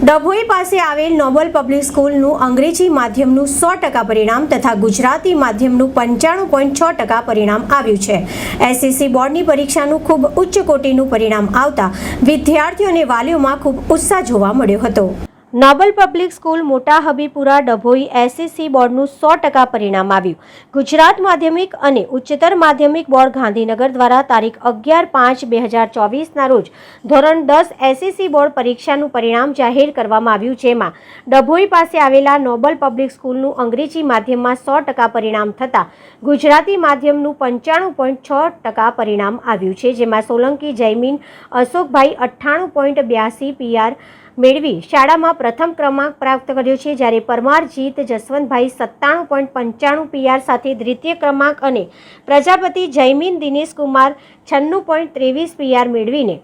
ડભોઈ પાસે આવેલ Nobel public સ્કૂલનું અંગ્રેજી માધ્યમનું સો ટકા પરિણામ તથા ગુજરાતી માધ્યમનું પંચાણું પોઈન્ટ છ ટકા પરિણામ આવ્યું છે. એસએસસી બોર્ડની પરીક્ષાનું ખૂબ ઉચ્ચ કોટીનું પરિણામ આવતા વિદ્યાર્થીઓ અને વાલીઓમાં ખૂબ ઉત્સાહ જોવા મળ્યો હતો. નોબલ પબ્લિક સ્કૂલ મોટા હબીપુરા ડભોઈ એસએસસી બોર્ડનું સો ટકા પરિણામ આવ્યું. ગુજરાત માધ્યમિક અને ઉચ્ચતર માધ્યમિક બોર્ડ ગાંધીનગર દ્વારા તારીખ અગિયાર પાંચ બે હજાર ચોવીસના રોજ ધોરણ દસ એસએસસી બોર્ડ પરીક્ષાનું પરિણામ જાહેર કરવામાં આવ્યું જેમાં ડભોઈ પાસે આવેલા નોબલ પબ્લિક સ્કૂલનું અંગ્રેજી માધ્યમમાં સો ટકા પરિણામ થતાં ગુજરાતી માધ્યમનું પંચાણું પોઈન્ટ છ ટકા પરિણામ આવ્યું છે, જેમાં સોલંકી જયમીન, અશોકભાઈ અઠ્ઠાણું પોઈન્ટ બ્યાસી પીઆર મેળવી શાળામાં પ્રથમ ક્રમાંક પ્રાપ્ત કર્યો છે. જ્યારે પરમાર જીત જસવંતભાઈ સત્તાણું પોઈન્ટ પંચાણું પીઆર સાથે દ્વિતીય ક્રમાંક અને પ્રજાપતિ જયમીન દિનેશ કુમાર છન્નું પોઈન્ટ ત્રેવીસ પીઆર મેળવીને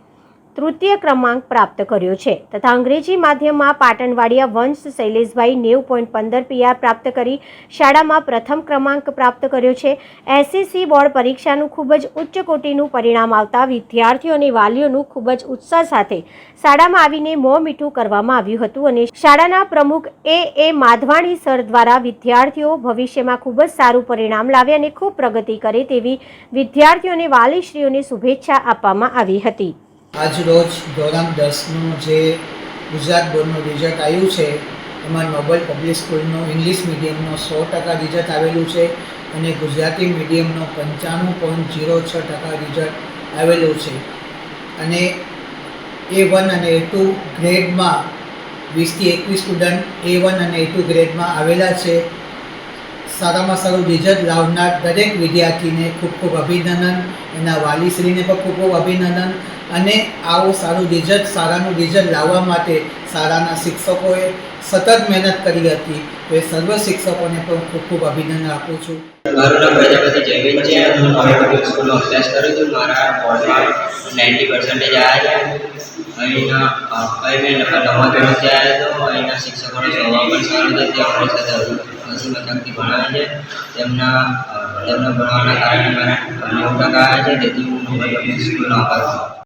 તૃતીય ક્રમાંક પ્રાપ્ત કર્યો છે. તથા અંગ્રેજી માધ્યમમાં પાટણવાડિયા વંશ શૈલેષભાઈ નેવ પોઈન્ટ પંદર પીઆર પ્રાપ્ત કરી શાળામાં પ્રથમ ક્રમાંક પ્રાપ્ત કર્યો છે. એસએસસી બોર્ડ પરીક્ષાનું ખૂબ જ ઉચ્ચ કોટીનું પરિણામ આવતા વિદ્યાર્થીઓ અને વાલીઓનું ખૂબ જ ઉત્સાહ સાથે શાળામાં આવીને મોં મીઠું કરવામાં આવ્યું હતું અને શાળાના પ્રમુખ એ. એ. માધવાણી સર દ્વારા વિદ્યાર્થીઓ ભવિષ્યમાં ખૂબ જ સારું પરિણામ લાવે અને ખૂબ પ્રગતિ કરે તેવી વિદ્યાર્થીઓ અને વાલીશ્રીઓને શુભેચ્છા આપવામાં આવી હતી. આજ રોજ ધોરણ દસનું જે ગુજરાત બોર્ડનું રિઝલ્ટ આવ્યું છે, એમાં નોબલ પબ્લિક સ્કૂલનું ઇંગ્લિશ મીડિયમનો સો ટકા રિઝલ્ટ આવેલું છે અને ગુજરાતી મીડિયમનો પંચાણું પોઈન્ટ ઝીરો છ ટકા રિઝલ્ટ આવેલું છે. અને એ વન અને એ ટુ ગ્રેડમાં વીસથી એકવીસ સ્ટુડન્ટ એ વન અને એ ટુ ગ્રેડમાં આવેલા છે. સારામાં સારું રિઝલ્ટ લાવનાર દરેક વિદ્યાર્થીને ખૂબ ખૂબ અભિનંદન. એના વાલીશ્રીને પણ ખૂબ ખૂબ અભિનંદન. અને આવું સારું રિઝલ્ટ સારાનું રિઝલ્ટ લાવવા માટે શાળાના શિક્ષકોએ સતત મહેનત કરી હતી. તો એ સર્વ શિક્ષકોને પણ ખૂબ ખૂબ અભિનંદન આપું છું. મારું નામ છે. હું સ્કૂલનો અભ્યાસ કરું છું. મારા નાઇન્ટી પર્સન્ટેજ આવ્યા છે. અહીંના મેં નવમા ધોરણથી આવ્યો હતો અહીંના શિક્ષકોનો સ્વભાવ પણ સારો છે. તે અમારી સાથે હસી મજાકથી ભણાવે છે. તેમના તેમના ભણાવવાના કારણે મને નવ ટકા આવ્યા છે. તેથી હું સ્કૂલનો આભાર છું.